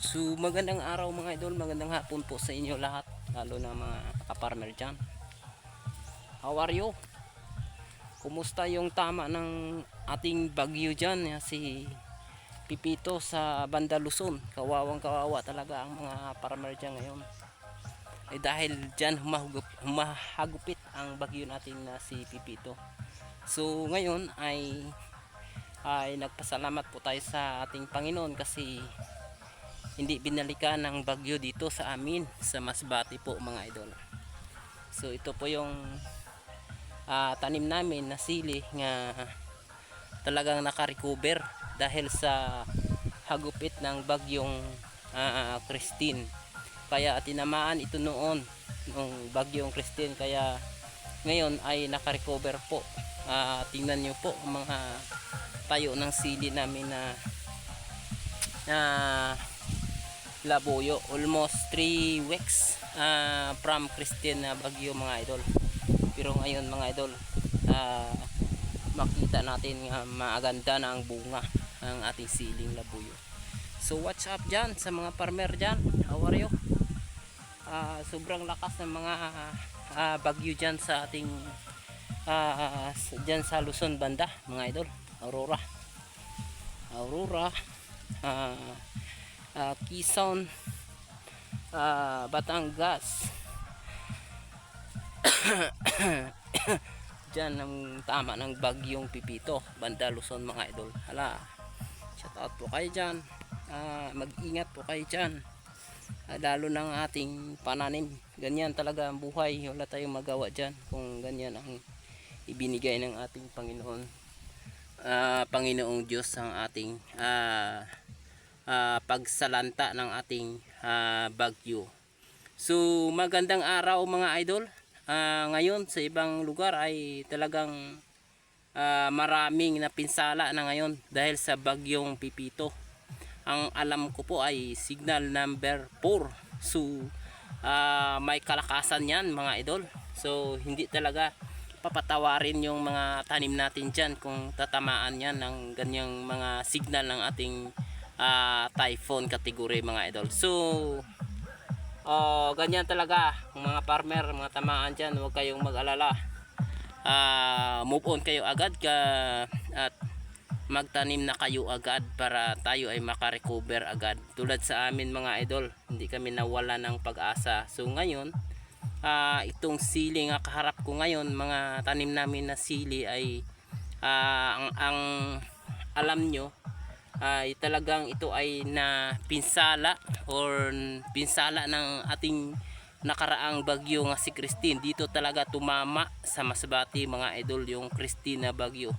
So magandang araw mga idol, magandang hapon po sa inyo lahat, lalo na mga kaparmer dyan. How are you? Kumusta yung tama ng ating bagyo dyan, ya, si Pipito sa Banda Luzon. Kawawang kawawa talaga ang mga farmer dyan ngayon. Eh dahil dyan humahugup, humahagupit ang bagyo natin na si Pipito. So ngayon ay ay nagpasalamat po tayo sa ating Panginoon kasi hindi binalikan ng bagyo dito sa amin sa Masbati po mga idol. So ito po yung ah, tanim namin na sili nga talagang nakarecover dahil sa hagupit ng bagyong ah, Christine. Kaya tinamaan ito noon ng bagyong Christine kaya ngayon ay nakarecover po. Ah, tingnan nyo po mga tayo ng sili namin na na labuyo almost 3 weeks ah, from Christian na Bagyo mga idol. Pero ngayon mga idol ah, makita natin nga maaganda na ang bunga ng ating siling labuyo. So what's up dyan sa mga farmer dyan. How are you? Ah, sobrang lakas ng mga ah, bagyo dyan sa ating ah, sa- dyan sa Luzon banda mga idol. Aurora. Aurora. Ah, ah, Quezon. Ah, Batangas. Diyan ang tama ng bagyong pipito Banda Luzon mga idol. Hala Shout out po kayo dyan Ah, Mag-ingat po kayo dyan Lalo ng ating pananim. Ganyan talaga ang buhay. Wala tayong magawa dyan Kung ganyan ang ibinigay ng ating Panginoon. Ah, Panginoong Diyos ang ating ah, ah, pagsalanta ng ating ah, bagyo. So magandang araw mga idol. Ah, ngayon sa ibang lugar ay talagang ah, maraming napinsala na ngayon dahil sa bagyong Pipito. Ang alam ko po ay signal number 4. So ah, may kalakasan yan mga idol. So hindi talaga papatawarin yung mga tanim natin dyan kung tatamaan yan ng ganyang mga signal ng ating ah, typhoon category mga idol. So, oh, ganyan talaga mga farmer, mga tamaan dyan, huwag kayong mag-alala. Ah, move on kayo agad ka at magtanim na kayo agad para tayo ay makarecover agad. Tulad sa amin mga idol, hindi kami nawala ng pag-asa. So ngayon, ah, itong sili nga kaharap ko ngayon, mga tanim namin na sili ay ah, ang, ang alam nyo ay talagang ito ay na pinsala or pinsala ng ating nakaraang bagyo nga si Christine. Dito talaga tumama sa Masbati mga idol yung Christine na bagyo.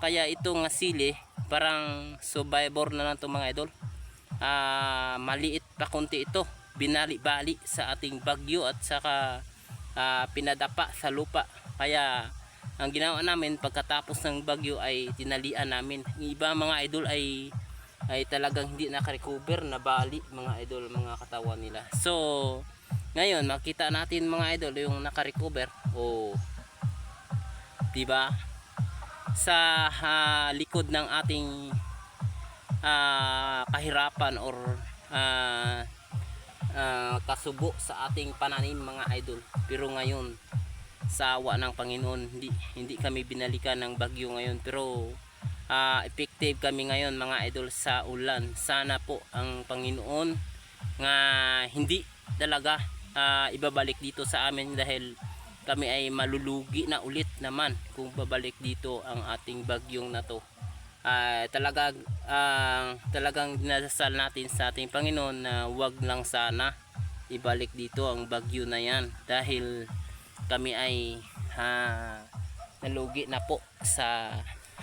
Kaya ito nga sili parang survivor na lang to mga idol. Ah maliit pa konti ito binali-bali sa ating bagyo at saka ah, pinadapa sa lupa. Kaya ang ginawa namin pagkatapos ng bagyo ay tinalian namin. Iba mga idol ay ay talagang hindi nakarecover na bali mga idol mga katawan nila. So ngayon makita natin mga idol yung nakarecover. O diba? Sa ah, likod ng ating ah, kahirapan or ah, ah, kasubo sa ating pananim mga idol. Pero ngayon sa awa ng Panginoon. Hindi hindi kami binalikan ng bagyo ngayon pero ah, effective kami ngayon mga idol sa ulan. Sana po ang Panginoon nga hindi talaga ah, ibabalik dito sa amin dahil kami ay malulugi na ulit naman kung babalik dito ang ating bagyong na to. Ah, talaga ang talagang dinasal natin sa ating Panginoon na wag lang sana ibalik dito ang bagyo na yan dahil kami ay ha, nalugi na po sa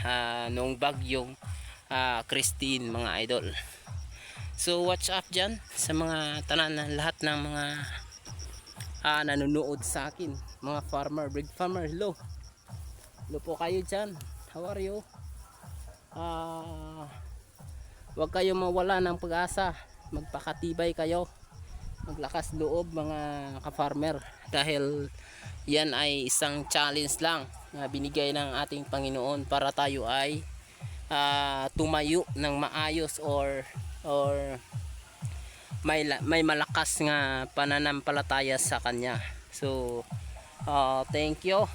ha, nung bagyong ah, Christine mga idol. So watch up dyan sa mga tanan na lahat ng mga ah, nanonood sa akin. Mga farmer, big farmer, hello. Hello po kayo dyan. How are you? Ah huwag kayo mawala ng pag-asa. Magpakatibay kayo maglakas loob mga ka-farmer dahil yan ay isang challenge lang na binigay ng ating Panginoon para tayo ay ah, tumayo ng maayos or or may may malakas nga pananampalataya sa kanya. So ah, thank you.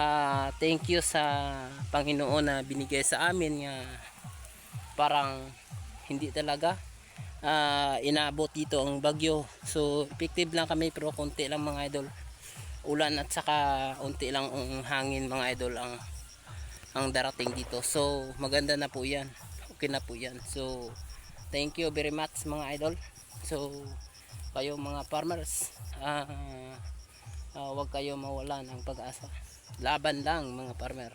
Ah, thank you sa Panginoon na binigay sa amin nga parang hindi talaga ah, inabot dito ang bagyo. So effective lang kami pero konti lang mga idol. Ulan at saka unti lang ang hangin mga idol ang ang darating dito. So maganda na po 'yan. Okay na po 'yan. So thank you very much mga idol. So kayo mga farmers, ah ah, huwag kayo mawala ng pag-asa. Laban lang mga farmer.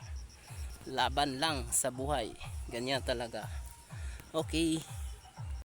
Laban lang sa buhay. Ganyan talaga. Okay.